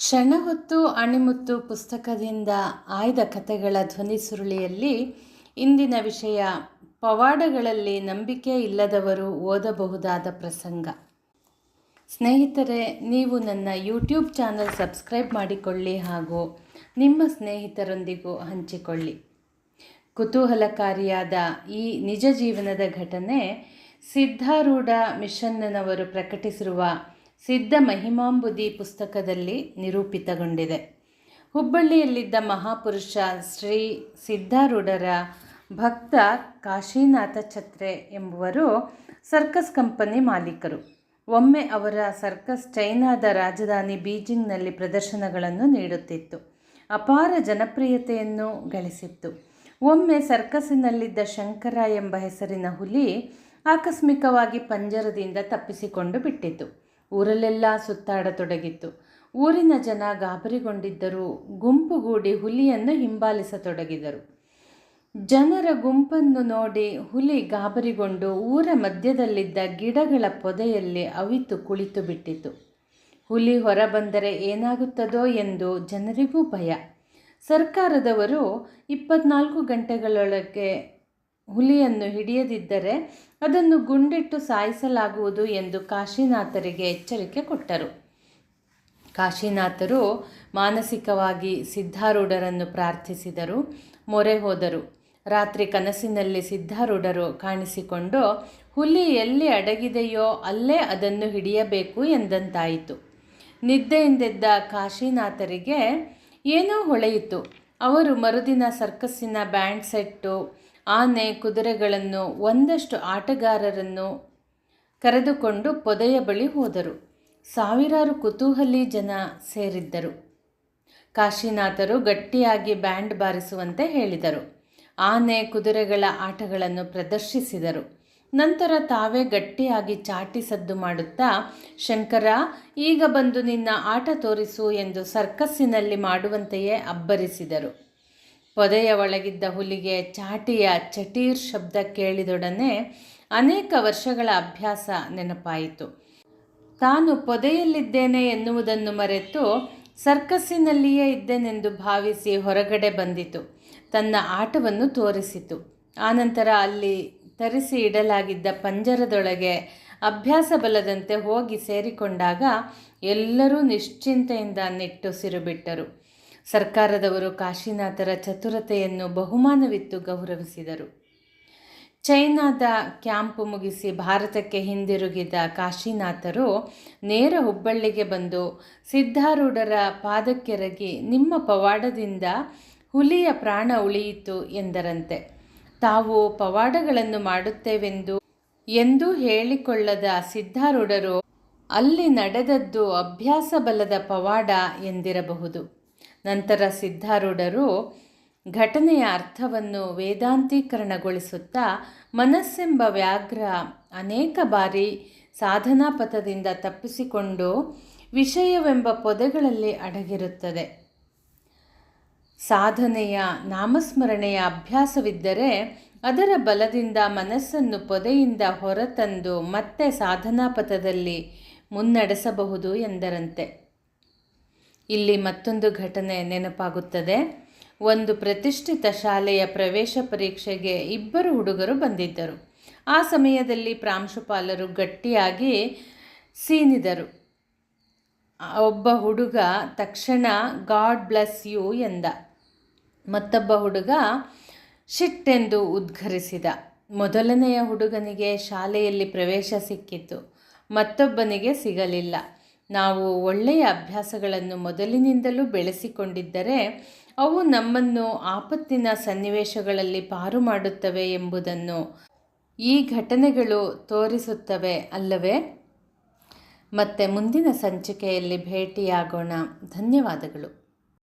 ಕ್ಷಣ ಹೊತ್ತು ಅಣಿಮುತ್ತು ಪುಸ್ತಕದಿಂದ ಆಯ್ದ ಕಥೆಗಳ ಧ್ವನಿ ಸುರುಳಿಯಲ್ಲಿ ಇಂದಿನ ವಿಷಯ ಪವಾಡಗಳಲ್ಲಿ ನಂಬಿಕೆ ಇಲ್ಲದವರು ಓದಬಹುದಾದ ಪ್ರಸಂಗ. ಸ್ನೇಹಿತರೆ, ನೀವು ನನ್ನ ಯೂಟ್ಯೂಬ್ ಚಾನಲ್ ಸಬ್ಸ್ಕ್ರೈಬ್ ಮಾಡಿಕೊಳ್ಳಿ ಹಾಗೂ ನಿಮ್ಮ ಸ್ನೇಹಿತರೊಂದಿಗೂ ಹಂಚಿಕೊಳ್ಳಿ. ಕುತೂಹಲಕಾರಿಯಾದ ಈ ನಿಜ ಜೀವನದ ಘಟನೆ ಸಿದ್ಧಾರೂಢ ಮಿಷನ್ನನವರು ಪ್ರಕಟಿಸಿರುವ ಸಿದ್ಧ ಮಹಿಮಾಂಬುದಿ ಪುಸ್ತಕದಲ್ಲಿ ನಿರೂಪಿತಗೊಂಡಿದೆ. ಹುಬ್ಬಳ್ಳಿಯಲ್ಲಿದ್ದ ಮಹಾಪುರುಷ ಶ್ರೀ ಸಿದ್ಧಾರೂಢರ ಭಕ್ತ ಕಾಶಿನಾಥ ಛತ್ರೆ ಎಂಬುವರು ಸರ್ಕಸ್ ಕಂಪನಿ ಮಾಲೀಕರು. ಒಮ್ಮೆ ಅವರ ಸರ್ಕಸ್ ಚೈನಾದ ರಾಜಧಾನಿ ಬೀಜಿಂಗ್ನಲ್ಲಿ ಪ್ರದರ್ಶನಗಳನ್ನು ನೀಡುತ್ತಿತ್ತು. ಅಪಾರ ಜನಪ್ರಿಯತೆಯನ್ನು ಗಳಿಸಿತ್ತು. ಒಮ್ಮೆ ಸರ್ಕಸ್ಸಿನಲ್ಲಿದ್ದ ಶಂಕರ ಎಂಬ ಹೆಸರಿನ ಹುಲಿ ಆಕಸ್ಮಿಕವಾಗಿ ಪಂಜರದಿಂದ ತಪ್ಪಿಸಿಕೊಂಡು ಬಿಟ್ಟಿತು. ಊರಲ್ಲೆಲ್ಲ ಸುತ್ತಾಡತೊಡಗಿತ್ತು. ಊರಿನ ಜನ ಗಾಬರಿಗೊಂಡಿದ್ದರು ಗುಂಪುಗೂಡಿ ಹುಲಿಯನ್ನು ಹಿಂಬಾಲಿಸತೊಡಗಿದರು. ಜನರ ಗುಂಪನ್ನು ನೋಡಿ ಹುಲಿ ಗಾಬರಿಗೊಂಡು ಊರ ಮಧ್ಯದಲ್ಲಿದ್ದ ಗಿಡಗಳ ಪೊದೆಯಲ್ಲಿ ಅವಿತು ಕುಳಿತು ಬಿಟ್ಟಿತು. ಹುಲಿ ಹೊರಬಂದರೆ ಏನಾಗುತ್ತದೋ ಎಂದು ಜನರಿಗೂ ಭಯ. ಸರ್ಕಾರದವರು ಇಪ್ಪತ್ನಾಲ್ಕು ಗಂಟೆಗಳೊಳಗೆ ಹುಲಿಯನ್ನು ಹಿಡಿಯದಿದ್ದರೆ ಅದನ್ನು ಗುಂಡಿಟ್ಟು ಸಾಯಿಸಲಾಗುವುದು ಎಂದು ಕಾಶಿನಾಥರಿಗೆ ಎಚ್ಚರಿಕೆ ಕೊಟ್ಟರು. ಕಾಶಿನಾಥರು ಮಾನಸಿಕವಾಗಿ ಸಿದ್ಧಾರೂಢರನ್ನು ಪ್ರಾರ್ಥಿಸಿದರು, ಮೊರೆ ಹೋದರು. ರಾತ್ರಿ ಕನಸಿನಲ್ಲಿ ಸಿದ್ಧಾರೂಢರು ಕಾಣಿಸಿಕೊಂಡು, ಹುಲಿ ಎಲ್ಲಿ ಅಡಗಿದೆಯೋ ಅಲ್ಲೇ ಅದನ್ನು ಹಿಡಿಯಬೇಕು ಎಂದಂತಾಯಿತು. ನಿದ್ದೆಯಿಂದೆದ್ದ ಕಾಶಿನಾಥರಿಗೆ ಏನೋ ಹೊಳೆಯಿತು. ಅವರು ಮರುದಿನ ಸರ್ಕಸ್ಸಿನ ಬ್ಯಾಂಡ್ ಸೆಟ್ಟು ಆನೆ ಕುದುರೆಗಳನ್ನು ಒಂದಷ್ಟು ಆಟಗಾರರನ್ನು ಕರೆದುಕೊಂಡು ಪೊದೆಯ ಬಳಿ ಹೋದರು. ಸಾವಿರಾರು ಕುತೂಹಲಿ ಜನ ಸೇರಿದ್ದರು. ಕಾಶಿನಾಥರು ಗಟ್ಟಿಯಾಗಿ ಬ್ಯಾಂಡ್ ಬಾರಿಸುವಂತೆ ಹೇಳಿದರು. ಆನೆ ಕುದುರೆಗಳ ಆಟಗಳನ್ನು ಪ್ರದರ್ಶಿಸಿದರು. ನಂತರ ತಾವೇ ಗಟ್ಟಿಯಾಗಿ ಚಾಟಿ ಸದ್ದು ಮಾಡುತ್ತಾ, ಶಂಕರ, ಈಗ ಬಂದು ನಿನ್ನ ಆಟ ತೋರಿಸು ಎಂದು ಸರ್ಕಸ್ಸಿನಲ್ಲಿ ಮಾಡುವಂತೆಯೇ ಅಬ್ಬರಿಸಿದರು. ಪೊದೆಯ ಒಳಗಿದ್ದ ಹುಲಿಗೆ ಚಾಟಿಯ ಚಟೀರ್ ಶಬ್ದ ಕೇಳಿದೊಡನೆ ಅನೇಕ ವರ್ಷಗಳ ಅಭ್ಯಾಸ ನೆನಪಾಯಿತು. ತಾನು ಪೊದೆಯಲ್ಲಿದ್ದೇನೆ ಎನ್ನುವುದನ್ನು ಮರೆತು ಸರ್ಕಸ್ಸಿನಲ್ಲಿಯೇ ಇದ್ದೇನೆಂದು ಭಾವಿಸಿ ಹೊರಗಡೆ ಬಂದಿತು. ತನ್ನ ಆಟವನ್ನು ತೋರಿಸಿತು. ಆನಂತರ ಅಲ್ಲಿ ತರಿಸಿ ಇಡಲಾಗಿದ್ದ ಪಂಜರದೊಳಗೆ ಅಭ್ಯಾಸ ಬಲದಂತೆ ಹೋಗಿ ಸೇರಿಕೊಂಡಾಗ ಎಲ್ಲರೂ ನಿಶ್ಚಿಂತೆಯಿಂದ ನಿಟ್ಟುಸಿರು ಬಿಟ್ಟರು. ಸರ್ಕಾರದವರು ಕಾಶಿನಾಥರ ಚತುರತೆಯನ್ನು ಬಹುಮಾನವಿತ್ತು ಗೌರವಿಸಿದರು. ಚೈನಾದ ಕ್ಯಾಂಪ್ ಮುಗಿಸಿ ಭಾರತಕ್ಕೆ ಹಿಂದಿರುಗಿದ ಕಾಶಿನಾಥರು ನೇರ ಹುಬ್ಬಳ್ಳಿಗೆ ಬಂದು ಸಿದ್ಧಾರೂಢರ ಪಾದಕ್ಕೆರಗಿ ನಿಮ್ಮ ಪವಾಡದಿಂದ ಹುಲಿಯ ಪ್ರಾಣ ಉಳಿಯಿತು ಎಂದರಂತೆ. ತಾವು ಪವಾಡಗಳನ್ನು ಮಾಡುತ್ತೇವೆಂದು ಎಂದೂ ಹೇಳಿಕೊಳ್ಳದ ಸಿದ್ಧಾರೂಢರು ಅಲ್ಲಿ ನಡೆದದ್ದು ಅಭ್ಯಾಸ ಬಲದ ಪವಾಡ ಎಂದಿರಬಹುದು. ನಂತರ ಸಿದ್ಧಾರೂಢರು ಘಟನೆಯ ಅರ್ಥವನ್ನು ವೇದಾಂತೀಕರಣಗೊಳಿಸುತ್ತಾ ಮನಸ್ಸೆಂಬ ವ್ಯಾಘ್ರ ಅನೇಕ ಬಾರಿ ಸಾಧನಾ ಪಥದಿಂದ ತಪ್ಪಿಸಿಕೊಂಡು ವಿಷಯವೆಂಬ ಪೊದೆಗಳಲ್ಲಿ ಅಡಗಿರುತ್ತದೆ. ಸಾಧನೆಯ ನಾಮಸ್ಮರಣೆಯ ಅಭ್ಯಾಸವಿದ್ದರೆ ಅದರ ಬಲದಿಂದ ಮನಸ್ಸನ್ನು ಪೊದೆಯಿಂದ ಹೊರತಂದು ಮತ್ತೆ ಸಾಧನಾ ಪಥದಲ್ಲಿ ಮುನ್ನಡೆಸಬಹುದು ಎಂದರಂತೆ. ಇಲ್ಲಿ ಮತ್ತೊಂದು ಘಟನೆ ನೆನಪಾಗುತ್ತದೆ. ಒಂದು ಪ್ರತಿಷ್ಠಿತ ಶಾಲೆಯ ಪ್ರವೇಶ ಪರೀಕ್ಷೆಗೆ ಇಬ್ಬರು ಹುಡುಗರು ಬಂದಿದ್ದರು. ಆ ಸಮಯದಲ್ಲಿ ಪ್ರಾಂಶುಪಾಲರು ಗಟ್ಟಿಯಾಗಿ ಸೀನಿದರು. ಒಬ್ಬ ಹುಡುಗ, ತಕ್ಷಣ ಗಾಡ್ ಬ್ಲೆಸ್ ಯು ಎಂದ. ಮತ್ತೊಬ್ಬ ಹುಡುಗ ಶಿಟ್ಟೆಂದು ಉದ್ಘರಿಸಿದ. ಮೊದಲನೆಯ ಹುಡುಗನಿಗೆ ಶಾಲೆಯಲ್ಲಿ ಪ್ರವೇಶ ಸಿಕ್ಕಿತು. ಮತ್ತೊಬ್ಬನಿಗೆ ಸಿಗಲಿಲ್ಲ. ನಾವು ಒಳ್ಳೆಯ ಅಭ್ಯಾಸಗಳನ್ನು ಮೊದಲಿನಿಂದಲೂ ಬೆಳೆಸಿಕೊಂಡಿದ್ದರೆ ಅವು ನಮ್ಮನ್ನು ಆಪತ್ತಿನ ಸನ್ನಿವೇಶಗಳಲ್ಲಿ ಪಾರು ಮಾಡುತ್ತವೆ ಎಂಬುದನ್ನು ಈ ಘಟನೆಗಳು ತೋರಿಸುತ್ತವೆ ಅಲ್ಲವೇ? ಮತ್ತೆ ಮುಂದಿನ ಸಂಚಿಕೆಯಲ್ಲಿ ಭೇಟಿಯಾಗೋಣ. ಧನ್ಯವಾದಗಳು.